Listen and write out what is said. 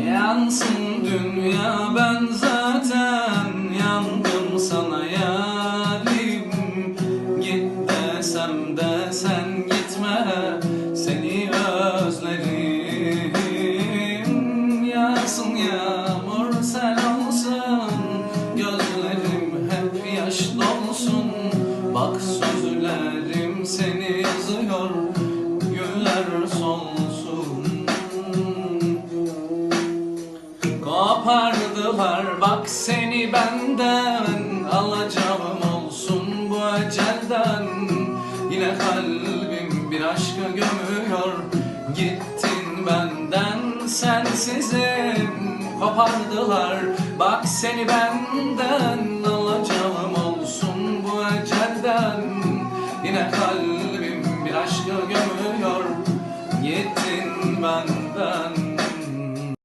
Yansın dünya ben zaten yandım sana yarim. Git desem de sen gitme seni özlerim. Yağsın yağmur sen olsun gözlerim hep yaş dolsun. Bak sözlerim seni yazıyor güller solsun Kopardılar bak seni benden Alacağım olsun bu ecelden. Yine kalbim bir aşkı gömüyor. Gittin benden sensizim. Kopardılar. Bak seni benden Alacağım olsun bu ecelden. Yine kalbim bir aşkı gömüyor. Gittin benden